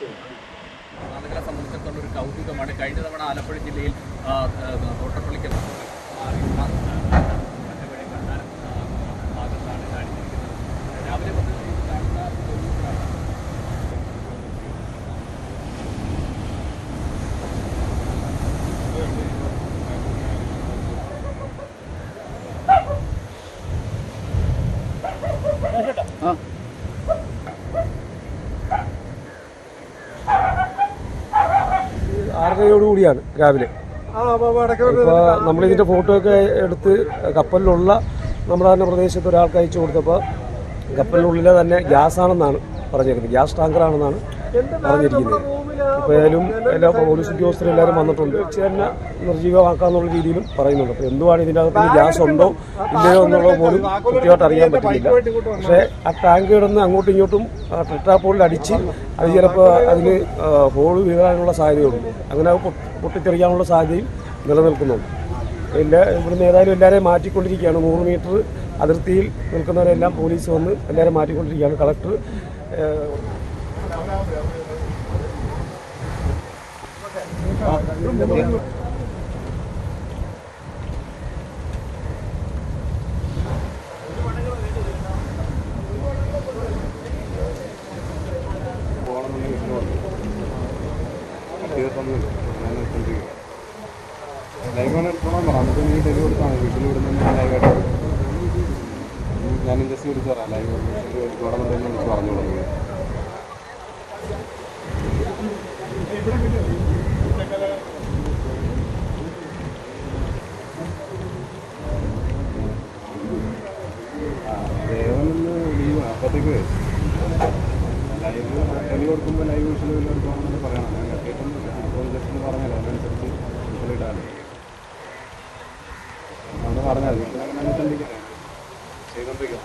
കർണാടകരെ സംബന്ധിച്ചിടത്തോളം ഒരു കൗതുകമാണ്. കഴിഞ്ഞ തവണ ആലപ്പുഴ ജില്ലയിൽ തോട്ടപ്പള്ളിക്ക് ആ. ആറരയോടുകൂടിയാണ് രാവിലെ. ഇപ്പോൾ നമ്മളിതിന്റെ ഫോട്ടോ ഒക്കെ എടുത്ത് കപ്പലിലുള്ള നമ്മുടെ തന്നെ പ്രദേശത്ത് ഒരാൾക്ക് അയച്ചു കൊടുത്തപ്പോൾ കപ്പലിനുള്ളിലെ തന്നെ ഗ്യാസ് ആണെന്നാണ് പറഞ്ഞിരിക്കുന്നത്. ഗ്യാസ് ടാങ്കറാണെന്നാണ് പറഞ്ഞിരിക്കുന്നത് ഇപ്പോൾ ഏതായാലും എല്ലാ പോലീസ് ഉദ്യോഗസ്ഥരും എല്ലാവരും വന്നിട്ടുണ്ട്. ചേന തന്നെ നിർജീവമാക്കാന്നുള്ള രീതിയിലും പറയുന്നുണ്ട്. അപ്പോൾ എന്തുവാണ് ഇതിന്റെ അകത്ത് ഗ്യാസ് ഉണ്ടോ ഇല്ലയോ എന്നുള്ളത് പോലും കൃത്യമായിട്ട് അറിയാൻ പറ്റുന്നില്ല. പക്ഷേ ആ ടാങ്ക് കിടന്ന് അങ്ങോട്ടും ഇങ്ങോട്ടും ട്രിട്ടാപ്പോളിൽ അടിച്ച് അത് ചിലപ്പോൾ അതിന് ഹോൾ വീഴാനുള്ള സാധ്യതയുണ്ട് അങ്ങനെ പൊട്ടിത്തെറിയാനുള്ള സാധ്യതയും നിലനിൽക്കുന്നുണ്ട്. എല്ലാ ഇവിടുന്ന് ഏതായാലും എല്ലാവരെയും മാറ്റിക്കൊണ്ടിരിക്കുകയാണ്. നൂറ് മീറ്റർ അതിർത്തിയിൽ നിൽക്കുന്നവരെല്ലാം പോലീസ് വന്ന് എല്ലാവരും മാറ്റിക്കൊണ്ടിരിക്കുകയാണ്. കളക്ടർ ഏഹ്, ഞാൻ ഇൻഡസ്ട്രി വിളിച്ചു പറയാം ലൈവ് അപ്പോഴത്തേക്ക് ലൈവ് ടെലി കൊടുക്കുമ്പോൾ ലൈവ് വിഷയം എടുക്കണമെന്ന് പറയണം. ഞാൻ കേട്ടിട്ടൊന്നും ഇപ്പോൾ ജസ്റ്റ് പറഞ്ഞല്ലോ അതനുസരിച്ച് വിഷയം ഇടാറ് അന്ന് പറഞ്ഞാൽ വീട്ടിലങ്ങനെ ചിന്തിക്കാം ചെയ്തോണ്ടിരിക്കാം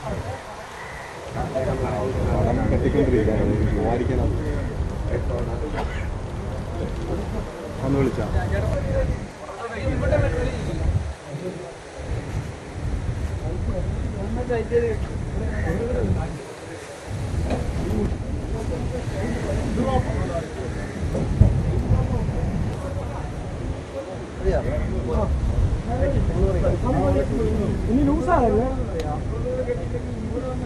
കെട്ടിക്കൊണ്ടിരിക്കാം പോവാതിരിക്കണം ഒന്ന് വിളിച്ചാ. ആ Ini lusa ya.